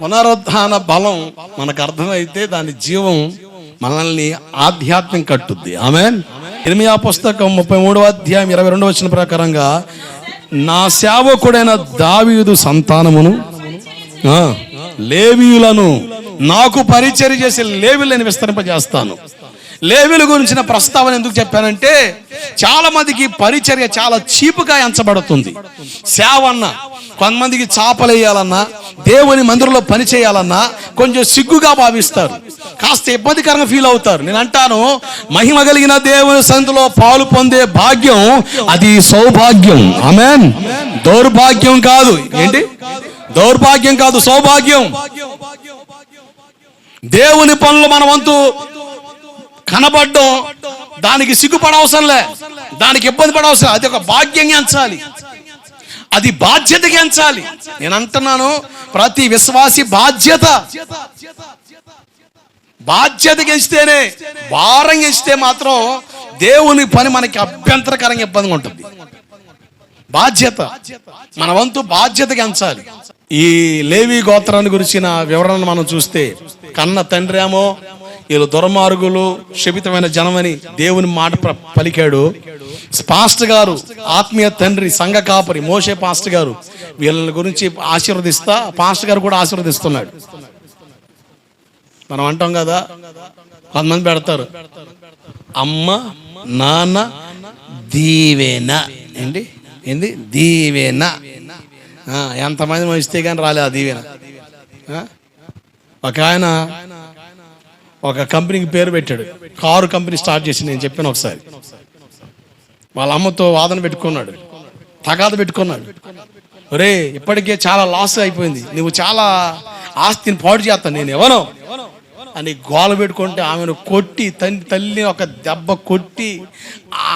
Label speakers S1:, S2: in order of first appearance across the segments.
S1: పునరుద్ధాన బలం మనకు అర్థమైతే దాని జీవం మనల్ని ఆధ్యాత్మిక కట్టుద్ది. ఆమె ఇర్మియా పుస్తకం ముప్పై మూడవ అధ్యాయం ఇరవై రెండు వచ్చిన ప్రకారంగా నా సేవకుడైన దావీదు సంతానమును లేవీయులను నాకు పరిచయం చేసే లేవీలను విస్తరింపజేస్తాను. లేవిల గురించిన ప్రస్తావన ఎందుకు చెప్పానంటే చాలా మందికి పరిచర్య చాలా చీపుగా ఎంచబడుతుంది. సేవ అన్న కొంతమందికి చాపలేయాలన్నా దేవుని మందిరంలో పని చేయాలన్నా కొంచెం సిగ్గుగా భావిస్తారు. కాస్త ఇబ్బందికరంగా ఫీల్ అవుతారు. నేను అంటాను మహిమ కలిగిన దేవుని సంధిలో పాలు పొందే భాగ్యం అది సౌభాగ్యం. ఆమెన్ దౌర్భాగ్యం కాదు. ఏంటి? దౌర్భాగ్యం కాదు సౌభాగ్యం. దేవుని పనులు మన వంతు కనబడడం దానికి సిగ్గుపడవసరంలే. దానికి ఇబ్బంది పడవసరం. అది ఒక భాగ్యంగా ఎంచాలి. అది బాధ్యతగా ఎంచాలి. నేను అంటున్నాను ప్రతి విశ్వాసి బాధ్యత. బాధ్యత గెలిస్తేనే భారం గెలిస్తే మాత్రం దేవుని పని మనకి అభ్యంతరకరంగా ఇబ్బందిగా ఉంటుంది. బాధ్యత. మన వంతు బాధ్యతగా ఎంచాలి. ఈ లేవి గోత్రాన్ని గురించిన వివరణ మనం చూస్తే కన్న తండ్రి ఏమో వీళ్ళు దుర్మార్గులు శపితమైన జనమని దేవుని మాట ప్ర- పలికాడు. పాస్టర్ గారు ఆత్మీయ తండ్రి సంఘ కాపరి మోషే పాస్టర్ గారు వీళ్ళ గురించి ఆశీర్వదిస్తా పాస్టర్ గారు కూడా ఆశీర్వదిస్తున్నాడు. మనం అంటాం కదా కొంతమంది పెడతారు అమ్మ నాన్న దీవేన. ఏంటి? ఏంది? దీవేన. ఎంతమంది మనిస్తే కానీ రాలే ఆ దీవెన. ఒక ఆయన ఒక కంపెనీకి పేరు పెట్టాడు. కారు కంపెనీ స్టార్ట్ చేసి నేను చెప్పాను ఒకసారి. వాళ్ళ అమ్మతో వాదన పెట్టుకున్నాడు. తగాద పెట్టుకున్నాడు. ఒరే ఇప్పటికే చాలా లాస్ అయిపోయింది. నువ్వు చాలా ఆస్తిని పాడు చేస్తాను నేను ఎవరో అని గోల పెట్టుకుంటే ఆమెను కొట్టి తల్లి తల్లిని ఒక దెబ్బ కొట్టి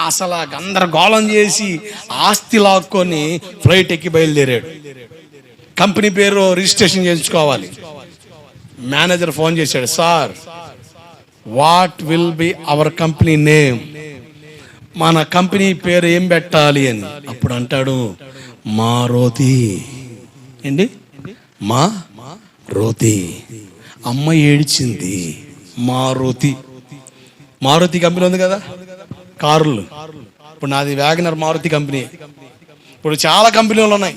S1: అసలు గందరగోళం చేసి ఆస్తి లాక్కొని ఫ్లైట్ ఎక్కి బయలుదేరాడు. కంపెనీ పేరు రిజిస్ట్రేషన్ చేయించుకోవాలి. మేనేజర్ ఫోన్ చేశాడు sir what will be our company name మన కంపెనీ పేరు ఏం పెట్టాలి అని. అప్పుడు అంటాడు మారోతి. ఏంటి? మా రోతి. అమ్మ ఏడిచింది మారుతి. మారుతి కంపెనీ ఉంది కదా? కారులు. ఇప్పుడు నాది వ్యాగనర్ మారుతి కంపెనీ. ఇప్పుడు చాలా కంపెనీలు ఉన్నాయి.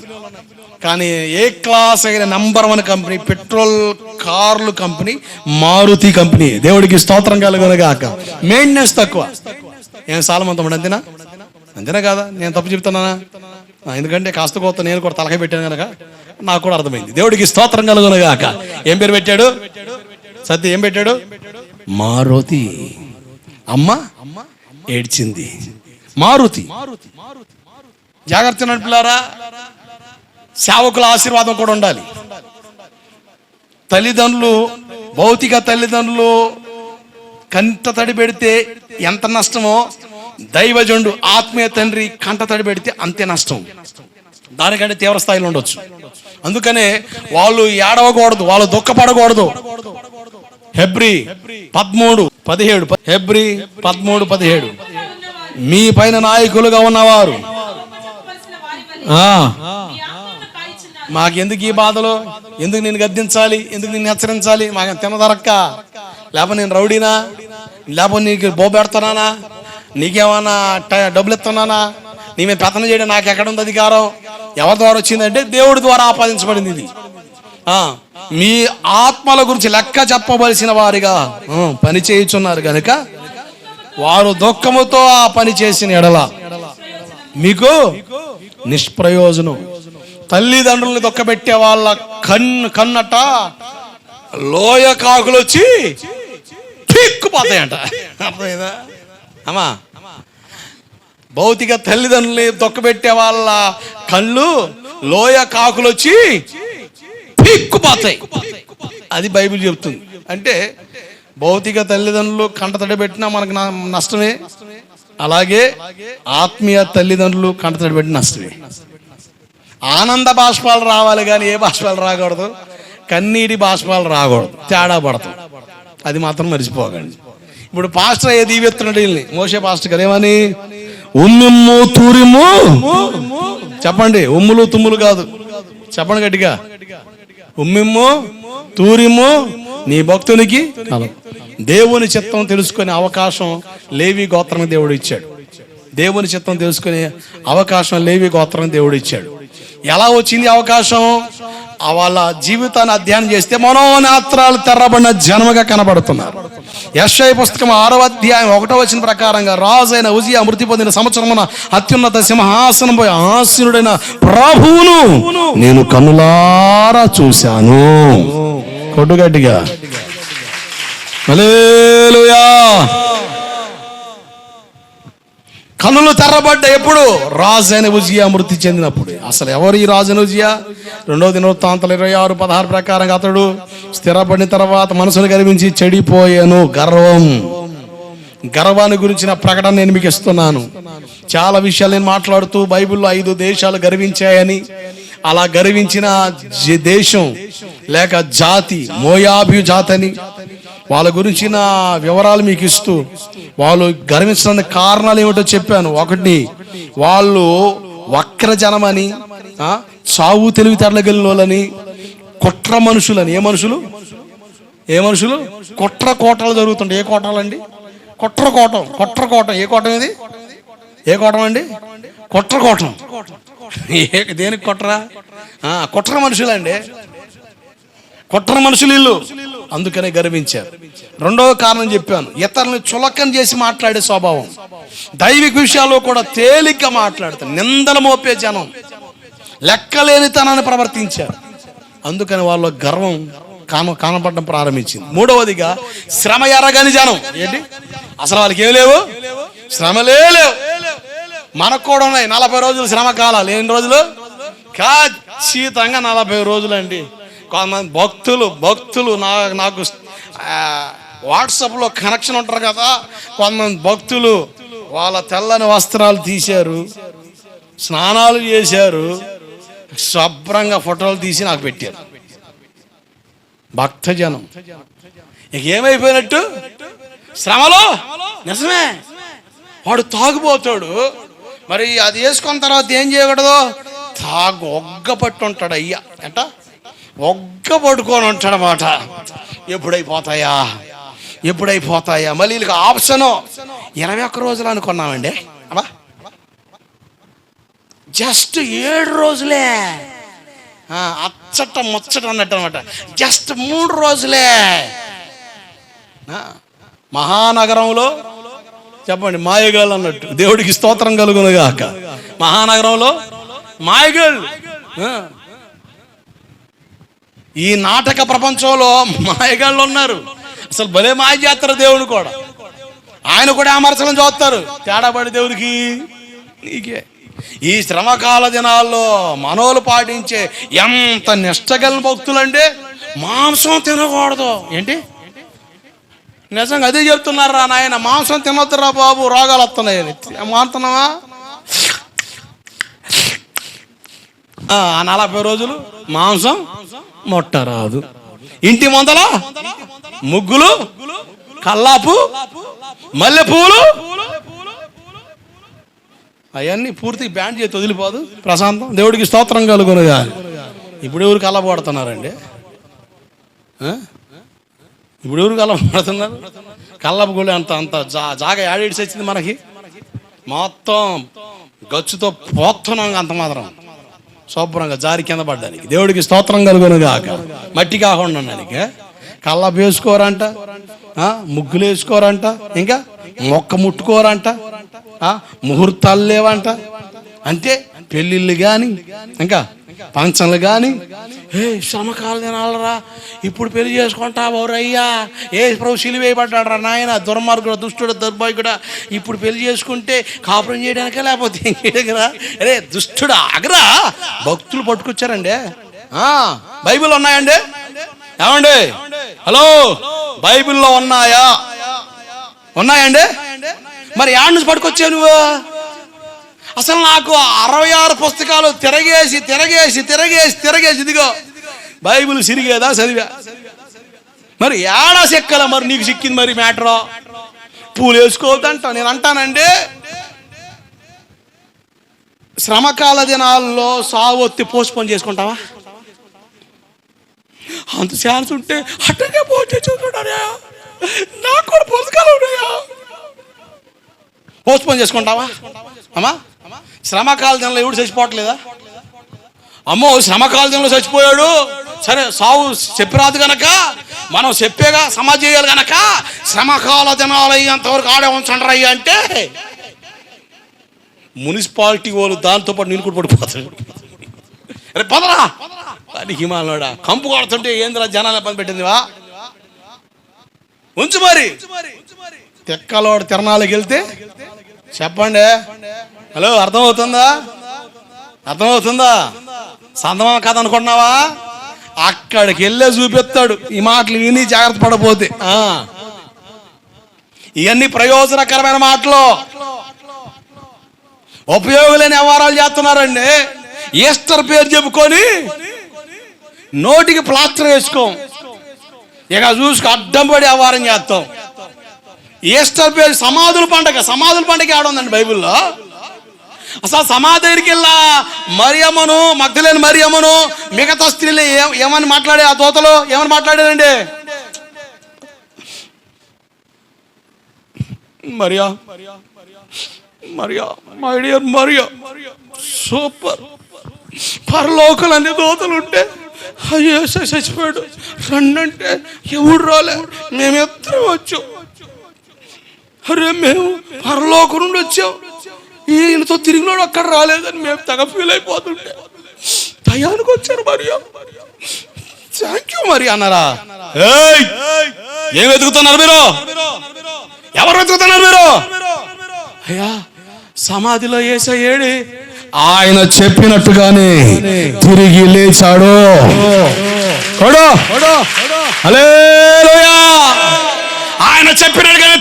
S1: కానీ ఏ క్లాస్ అయిన నంబర్ వన్ కంపెనీ పెట్రోల్ కార్లు కంపెనీ మారుతి కంపెనీ. దేవుడికి స్తోత్రం కలుగునగాక. మెయింటెనెన్స్ తక్కువ. ఏం సాలమంతం అంతేనా? అంతేనా కాదా? నేను తప్పు చెప్తున్నానా? ఎందుకంటే కాస్త కోత నేను కూడా తలకాయ పెట్టాను కనుక నాకు కూడా అర్థమైంది. దేవుడికి స్తోత్రం కలుగునగాక. ఏం పేరు పెట్టాడు? సత్య ఏం పెట్టాడు? మారుతి. అమ్మ ఏడ్చింది. మారుతి. జాగ్రత్త నడుపులారా సేవకుల ఆశీర్వాదం కూడా ఉండాలి. తల్లిదండ్రులు భౌతిక తల్లిదండ్రులు కంట తడి పెడితే ఎంత నష్టమో దైవజండు ఆత్మీయ తండ్రి కంట తడి పెడితే అంతే నష్టం. దానికంటే తీవ్ర స్థాయిలో ఉండొచ్చు. అందుకనే వాళ్ళు ఏడవకూడదు వాళ్ళు దుఃఖపడకూడదు. హెబ్రి పదమూడు పదిహేడు హెబ్రి పదమూడు పదిహేడు. మీ పైన నాయకులుగా ఉన్నవారు
S2: చెప్పవలసిన వారి వలె
S1: ఆ,
S2: మీ ఆత్మను కాల్చున్నారు.
S1: మాకెందుకు ఈ బాధలు? ఎందుకు నేను గద్దించాలి? ఎందుకు నేను హెచ్చరించాలి? మాకు తినదరక్క? లేకపోతే నేను రౌడీనా? లేకపోతే నీకు బోబెడుతున్నానా నీకేమన్నా ట- డబ్బులు ఇస్తున్నానా? నీ మీద పెత్తనం చేయడం నాకు ఎక్కడ ఉంది అధికారం? ఎవరి ద్వారా వచ్చిందంటే దేవుడి ద్వారా ఆపాదించబడింది ఇది. మీ ఆత్మల గురించి లెక్క చెప్పవలసిన వారిగా పని చేయుచున్నారు కనుక వారు దుఃఖముతో ఆ పని చేసిన ఎడల. మీకు నిష్ప్రయోజనం. తల్లిదండ్రులను దొక్కబెట్టే వాళ్ళ కన్ను కన్నట లోయ కాకులు వచ్చి పీక్కుపోతాయంట అర్థమైందా? అమ్మా భౌతిక తల్లిదండ్రుల్ని దొక్కబెట్టే వాళ్ళ కళ్ళు లోయ కాకులు వచ్చి పీక్కుపోతాయి అది బైబిల్ చెప్తుంది అంటే భౌతిక తల్లిదండ్రులు కంటతడి పెట్టినా మనకు నష్టమే. అలాగే ఆత్మీయ తల్లిదండ్రులు కంటతడి పెట్టిన నష్టమే. ఆనంద బాష్పాలు రావాలి కానీ ఏ బాష్పాలు రాకూడదు? కన్నీటి బాష్పాలు రాకూడదు. తేడా పడతాం అది మాత్రం మర్చిపోకండి. ఇప్పుడు పాస్టర్ ఏ దీవెత్తున్నాడు వీళ్ళని. మోసే పాస్టర్ గారు ఏమని? ఉమ్మిమ్ము తూరిమ్ము. చెప్పండి. ఉమ్ములు తుమ్ములు కాదు. చెప్పండి గట్టిగా. ఉమ్మిమ్ము తూరిము నీ భక్తునికి దేవుని చిత్తం తెలుసుకునే అవకాశం లేవి గోత్రం దేవుడు ఇచ్చాడు. దేవుని చిత్తం తెలుసుకునే అవకాశం లేవి గోత్రం దేవుడు ఇచ్చాడు. ఎలా వచ్చింది అవకాశం? ఆ వాళ్ళ జీవితాన్ని అధ్యయనం చేస్తే మనోనేత్రాలు తెరబడిన జన్మగా కనబడుతున్నారు. యశ్ఐ పుస్తకం ఆరో అధ్యాయం ఒకటో వచ్చిన ప్రకారంగా రాజైన ఉజియా మృతి పొందిన సంవత్సరమున అత్యున్నత సింహాసనం పోయి ఆసీనుడైన ప్రభువును నేను కనులారా చూశాను. కొట్టుగట్టిగా. కనులు తెరబడ్డ ఎప్పుడు? రాజైన ఉజియా మృతి చెందినప్పుడు. అసలు ఎవరు ఈ రాజైన ఉజియా రెండవ దినవృత్తాంతలు ఇరవై ఆరు పదహారు ప్రకారంగా అతడు స్థిరపడిన తర్వాత మనసును గర్వించి చెడిపోయాను గర్వం. గర్వాన్ని గురించిన ప్రకటన నేను మీకు ఇస్తున్నాను. చాలా విషయాలు నేను మాట్లాడుతూ బైబిల్లో ఐదు దేశాలు గర్వించాయని అలా గర్వించిన జ- దేశం లేక జాతి మోయాబి జాతని వాళ్ళ గురించిన వివరాలు మీకు ఇస్తూ వాళ్ళు గర్వించడానికి కారణాలు ఏమిటో చెప్పాను. ఒకటి వాళ్ళు వక్ర జనమని చావు తెలివితేటల గెలినోళ్ళని కుట్ర మనుషులని. ఏ మనుషులు? ఏ మనుషులు? కుట్ర కోటలు జరుగుతుంటాయి. ఏ కోటాలండి కుట్ర కోటం. కుట్ర కోటం. ఏ కోటం ఇది? ఏ కోటం అండి? కుట్ర కోటం. ఏ దేనికి కుట్ర? కుట్ర మనుషులండి. కుట్ర మనుషులు ఇల్లు. అందుకనే గర్వించారు. రెండవ కారణం చెప్పాను. ఇతరులను చులకం చేసి మాట్లాడే స్వభావం. దైవిక విషయాల్లో కూడా తేలిక మాట్లాడతారు. నిందలు మోపే జనం. లెక్కలేనితనాన్ని ప్రవర్తించారు. అందుకని వాళ్ళ గర్వం కాన కానపడడం ప్రారంభించింది. మూడవదిగా శ్రమ ఎరగని జనం. ఏంటి? అసలు వాళ్ళకి ఏం లేవు? శ్రమలే లేవు. మనకు కూడా ఉన్నాయి. నలభై రోజులు శ్రమ కాలాలు. ఎన్ని రోజులు? ఖచ్చితంగా నలభై రోజులు అండి కొంతమంది భక్తులు భక్తులు నా నాకు వాట్సాప్లో కనెక్షన్ ఉంటారు కదా. కొంతమంది భక్తులు వాళ్ళ తెల్లని వస్త్రాలు తీశారు స్నానాలు చేశారు శుభ్రంగా ఫోటోలు తీసి నాకు పెట్టారు. భక్తజనం. ఇక ఏమైపోయినట్టు? శ్రమలో? నిజమే. వాడు తాగుపోతాడు మరి అది వేసుకున్న తర్వాత ఏం చేయకూడదు? తాగు ఒగ్గ పట్టు ఉంటాడు అయ్యా. అంట ఒగ్గ పట్టుకొని ఉంటాడనమాట ఎప్పుడైపోతాయా? ఎప్పుడైపోతాయా? మళ్ళీ వీళ్ళకి ఆప్షను. ఇరవై ఒక్క రోజులు అనుకున్నామండి. అబ్బా. జస్ట్ ఏడు రోజులే. అచ్చట ముచ్చట అన్నట్టు అనమాట జస్ట్ మూడు రోజులే. మహానగరంలో చెప్పండి మాయగాళ్ళు అన్నట్టు. దేవుడికి స్తోత్రం కలుగునుగాక. మహానగరంలో మాయగాళ్ళు. ఈ నాటక ప్రపంచంలో మాయగాళ్ళు ఉన్నారు. అసలు భలే మాయ చేస్తారు దేవుడు కూడా. ఆయన కూడా అమర్చడం చూస్తారు. తేడాపడి దేవుడికి నీకే. ఈ శ్రమకాల దినాల్లో మనోలు పాటించే ఎంత నిష్టగల భక్తులంటే మాంసం తినకూడదు. ఏంటి? నిజంగా అదే చెప్తున్నారా నాయన? మాంసం తినొద్దురా బాబు రోగాలు వస్తున్నాయని. మారుతున్నావా ఆ నలభై రోజులు మాంసం మొట్టరాదు ఇంటి ముందల ముగ్గులు కల్లాపు మల్లెపూలు. అవన్నీ పూర్తి బ్యాండ్ చేతి వదిలిపోదు. ప్రశాంతం. దేవుడికి స్తోత్రం కలుగునుగా. ఇప్పుడు ఎవరు కళ్ళబడుతున్నారండి ఇప్పుడు ఎవరు కళ్ళబడుతున్నారు కళ్ళపు గుడి అంత అంత జా జాగా యాడిడ్స్ వచ్చింది మనకి. మొత్తం గచ్చుతో పోతున్నాం అంత మాత్రం. శుభ్రంగా జారి కింద పడ్డానికి. దేవుడికి స్తోత్రం కలుగునుగాక మట్టి కాకుండా ఉండడానికి కళ్ళపు వేసుకోరంట ముగ్గులు వేసుకోరంట ఇంకా మొక్క ముట్టుకోరంట ముహూర్తాలు లేవంట. అంటే పెళ్ళిళ్ళు కానీ ఇంకా పంచన్లు కానీ ఏ శ్రమకాల దినాలరా ఇప్పుడు పెళ్ళి చేసుకుంటా అయ్యా ఏ ప్రభు సిలివేయబడ్డాడు రా నాయన దుర్మార్గుడు దుష్టుడు దుర్భాగ్యుడా. ఇప్పుడు పెళ్ళి చేసుకుంటే కాపురం చేయడానికే లేకపోతే ఏం అరే దుష్టుడా అగరా భక్తులు పట్టుకొచ్చారండి. బైబిల్ ఉన్నాయండి? ఏమండి? హలో బైబిల్లో ఉన్నాయా? ఉన్నాయండి? మరి యాడ్ నుంచి పట్టుకొచ్చావు నువ్వు? అసలు నాకు అరవై ఆరు పుస్తకాలు తిరగేసి తిరగేసి తిరగేసి తిరగేసి ఇదిగో. బైబిల్ సిరిగేదా చదివా? మరి ఏడా సిక్కల మరి నీకు సిక్కింది మరి మ్యాటర్? పూలు వేసుకోవద్దంట నేను అంటానండి. శ్రమకాల దినాల్లో సావొత్తి పోస్ట్పోన్ చేసుకుంటావా? అంత ఛాన్స్ ఉంటే అట్టగే పోతే చూసుకుంటారా నాకు కూడా పుస్తకాలు ఉన్నాయా? పోస్ట్ పోన్ చేసుకుంటావా? అమ్మా శ్రమకాల దినంలో ఎవడు చచ్చిపోవట్లేదా? అమ్మో శ్రమకాల దినంలో చచ్చిపోయాడు. సరే సావు చెప్పిరాదు గనక మనం చెప్పేగా సమాజ చేయాలి గనక శ్రమకాల దినాలు అయ్యేంతవరకు ఆడే ఉంచండి అయ్యా అంటే మున్సిపాలిటీ వాళ్ళు దాంతో పాటు నేను కూడా పడిపోతాడు అరే పదరా. అని హిమాలయడా కంపు కొడుతుంటే ఏందిరా జనాలు ఇబ్బంది పెట్టిందివా? ఉంచు మరి. తెక్కలోడు తిరణాలకు వెళ్తే చెప్పండి. హలో అర్థమవుతుందా? అర్థమవుతుందా? సందమా కథ అనుకుంటున్నావా? అక్కడికి వెళ్ళే చూపిస్తాడు. ఈ మాటలు విని జాగ్రత్త పడపోతే. ఇవన్నీ ప్రయోజనకరమైన మాటలు. ఉపయోగలేని వ్యవహారాలు చేస్తున్నారండి. ఈస్టర్ పేరు చెప్పుకొని నోటికి ప్లాస్టర్ వేసుకోం. ఇక చూసుకు అడ్డం పడి వ్యవహారం చేస్తాం. ఈస్టర్ పేరు సమాధుల పండగ. సమాధుల పండగ ఆడుందండి బైబిల్లో? అసలు సమాధి వెళ్ళా మరియమ్మను మగ్ధులేని మరియమ్మను మిగతా స్త్రీలు ఏ- ఏమని మాట్లాడే ఆ తోతలు ఏమని మాట్లాడారండి? Maria Maria my dear Maria super. పరలోకలు అన్ని దోతలు ఉంటే అయ్యో చచ్చిపోయాడు. రండి అంటే ఎవడు రాలే? మేమిద్దరం వచ్చాం. అరే మేము పరలోకం నుండి వచ్చాం. ఈయనతో తిరిగినాడు అక్కడ రాలేదని మేము తెగ ఫీల్ అయిపోతుంటే. టయానికి వచ్చారు మరియా. థ్యాంక్ యూ మరి అన్నారా! ఏం వెతుకుతున్నారు మీరు? ఎవరు వెతుకుతున్నారు మీరు? అయ్యా సమాధిలో ఏసయ్యేడి ఆయన చెప్పినట్టుగానే తిరిగి లేచాడు. ఆయన చెప్పినట్టుగానే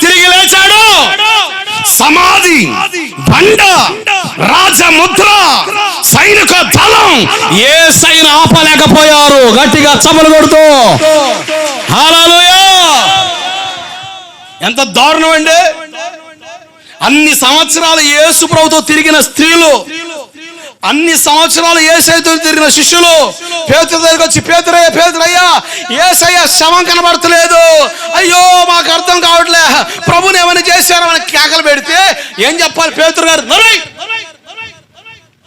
S1: సమాధి బండ రాజముద్ర సైనిక దళం. ఏ సైన్ ఆపలేకపోయారు. గట్టిగా చమలు కొడుతూ. ఎంత దారుణం అండి అన్ని సంవత్సరాలు యేసు ప్రభుతో తిరిగిన స్త్రీలు అన్ని సంవత్సరాలు ఏసైతో తిరిగిన శిష్యులు పేతుల దగ్గరికి వచ్చి పేతురయ్య పేతురయ్యా ఏసయ్య శవం కనబడతలేదు. అయ్యో మాకు అర్థం కావట్లే. ప్రభుని ఏమైనా చేశారని కేకలు పెడితే ఏం చెప్పాలి పేతురు గారు?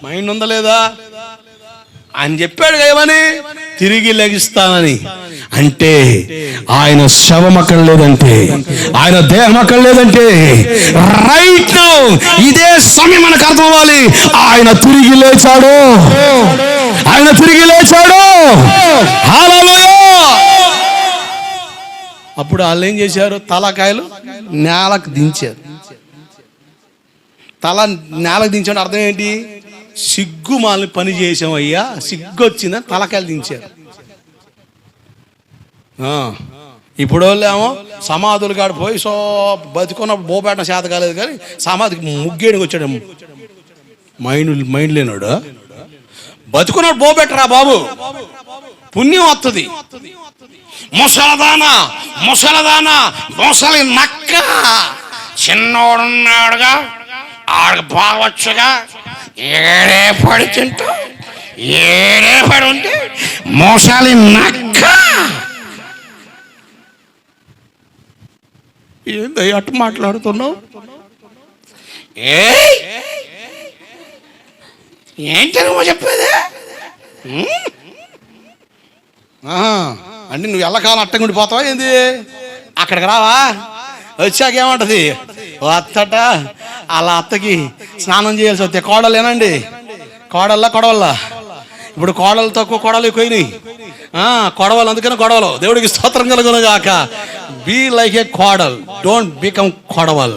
S1: మైండ్ ఉందా లేదా? ఆయన చెప్పాడు ఏమని? తిరిగి లెగిస్తానని. అంటే ఆయన శవం అక్కడ లేదంటే ఆయన దేహం అక్కడ లేదంటే రైట్ నౌ ఇదే సమయం మనకు అర్థం అవ్వాలి ఆయన తిరిగి లేచాడు. ఆయన తిరిగి లేచాడు. అప్పుడు వాళ్ళు ఏం చేశారు? తలకాయలు నేలకు దించారు. తల నేలకు దించాడు. అర్థం ఏంటి? సిగ్గు మాల్ని పని చేసామయ్యా సిగ్గు తలకాయలు దించారు. ఇప్పుడు వాళ్ళేమో సమాధులు కాడ పోయి సో బతుకున్నప్పుడు బోపేట చేత కాలేదు కానీ సమాధికి ముగ్గేడికి వచ్చాడు. మైండ్ మైండ్ లేనాడు? బతుకున్నాడు బోబెట్టరా బాబు? పుణ్యం వస్తుంది ముసలదానా ముసలదానా ముసలి నక్క. చిన్నోడున్నాడుగా ఆడికి బాగొచ్చుగా ఏడే పడి తింటూ ఏడే పడి ఉంటే మోసాలి నక్క. ఏంది అటు మాట్లాడుతున్నావు? ఏ ఏంటి నువ్వు చెప్పేది? ఉమ్? ఆహా, అంటే నువ్వు ఎల్లకాలం అట్టగుండిపోతావా ఏంది? అక్కడికి రావా? వచ్చాక ఏమంటది అత్తట అలా అత్తకి స్నానం చేయాల్సి వస్తే కోడలేనండి. కోడల్లా కొడవల్లా? ఇప్పుడు కోడలు తక్కువ కోడలు ఎక్కువైనాయి. కొడవలు అందుకని గొడవలు దేవుడికి స్తోత్రం కలుగును గాక. బీ లైక్ ఏ కోడల్. డోంట్ బికమ్ కొడవల్.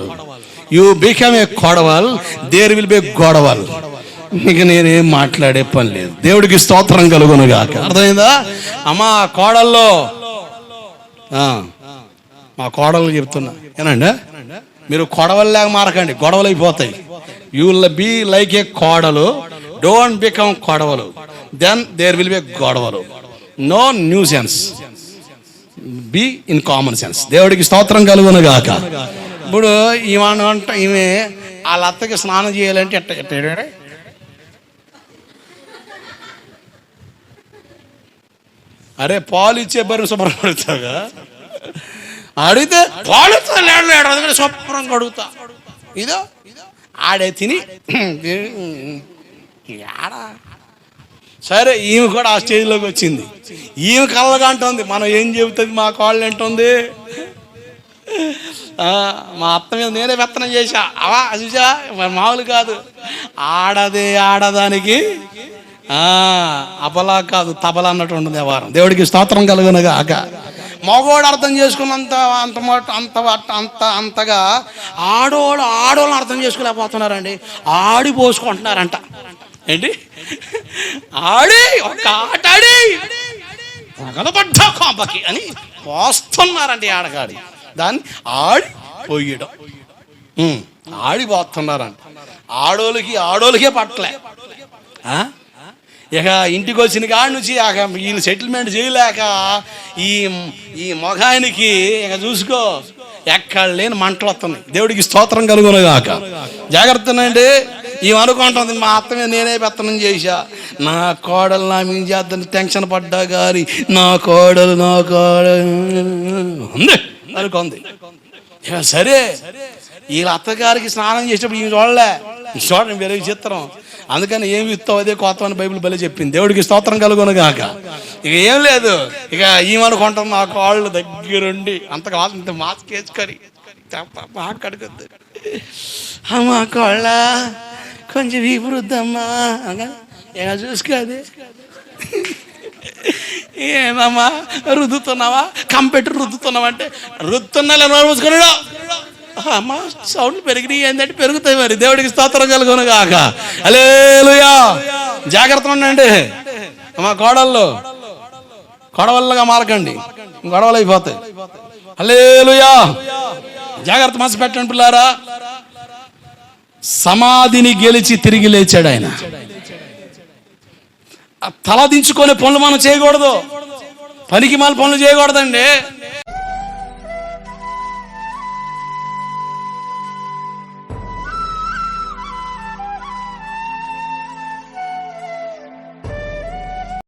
S1: యు బికమ్ ఏ కొడవల్. దేర్ విల్ బి గొడవల్. ఇక నేనేం మాట్లాడే పని లేదు. దేవుడికి స్తోత్రం కలుగును గాక. అర్థమైందా? అమ్మా కోడల్లో. మా కోడలు చెప్తున్నా. ఏనండి మీరు కొడవల్లాగా మారకండి గొడవలు అయిపోతాయి you will be like a కోడలు. డోంట్ బికమ్ కొడవలు. దెన్ దేర్ విల్ బి గొడవలు. No new sense be in common sense దేవుడికి స్తోత్రం కలుగును గాక. ఇప్పుడు ఈమె అంట ఈమె వాళ్ళ అత్తకి స్నానం చేయాలంటే ఎట్ట ఎట్ట అరే పాలు ఇచ్చే బరువు శుభ్రపడతావుగా అడిగితే పాలుతో లేడు లేడు అందుకని శుభ్రం కడుగుతా ఇదో ఆడే తిని ఆడా సరే ఈమె కూడా ఆ స్టేజ్లోకి వచ్చింది. ఈమె కళ్ళగా అంటుంది మనం ఏం చెబుతుంది మా కాళ్ళు అంటుంది మా అత్త మీద నేనే పెత్తనం చేశా. అవా చూసా మరి మామూలు కాదు. ఆడదే ఆడదానికి అబలా కాదు తబలా అన్నట్టు ఉంటుంది వ్యవహారం. దేవుడికి స్తోత్రం కలుగునగా ఆక మగవాడు అర్థం చేసుకున్నంత అంత అంత అంత అంతగా ఆడోళ్ళు ఆడోళ్ళని అర్థం చేసుకోలేకపోతున్నారండి. ఆడి పోసుకుంటున్నారంట. ఏంటి? ఆడి ఒక ఆట ఆడి. పగలబడ్డా కాంపకి అని పోస్తున్నారండి ఆడగాడి. దాన్ని ఆడి పోయడం. ఆడి పోతున్నారంట. ఆడోళ్ళకి ఆడోళ్ళకే పట్టలే. ఆ? ఇక ఇంటికి వచ్చిన కాడి నుంచి ఇక వీళ్ళు సెటిల్మెంట్ చేయలేక ఈ ఈ మొఘానికి ఇక చూసుకో ఎక్కడ లేని మంటలు వస్తున్నాయి. దేవుడికి స్తోత్రం కలుగునగాక. జాగ్రత్తనండి ఈ అనుకుంటుంది మా అత్తమే నేనే పెత్తనం చేశా. నా కోడలు నా మీ చేద్దని టెన్షన్ పడ్డా కానీ నా కోడలు నా కోడలు. ఉంది అనుకుంది. ఇక సరే. వీళ్ళ అత్తగారికి స్నానం చేసేటప్పుడు ఈమె చూడలే. చూడండి వేరే చిత్రం. అందుకని ఏమి ఇస్తావు? అదే కొత్త అని బైబిల్ బలి చెప్పింది. దేవుడికి స్తోత్రం కలుగునగాక. ఇక ఏం లేదు. ఇక ఏమనుకుంటాం నా కాళ్ళు దగ్గరుండి. అంతగా ఇంత మాస్క్ వేసుకొని బాగా కడుగుద్ది అమ్మా కాళ్ళ? కొంచెం వీపురుద్దమ్మా ఇక చూసుకోది ఏమమ్మా? రుద్దుతున్నావా? కంపెట్టి రుద్దుతున్నావా అంటే రుద్దుతున్నా మూసుకున్నాడు. అమ్మా సౌండ్ పెరిగినాయి ఏంటంటే పెరుగుతాయి మరి. దేవుడికి స్తోత్రం కలుగును కాక అలేలుయా జాగ్రత్త ఉండండి. మా కోడళ్ళు గొడవల్లుగా మారకండి. గొడవలు అయిపోతాయి. అలేలుయా జాగ్రత్త మనసు పెట్టండి పిల్లారా. సమాధిని గెలిచి తిరిగి లేచాడు ఆయన. తల దించుకునే పనులు మనం చేయకూడదు. పనికి మాల పనులు చేయకూడదండి.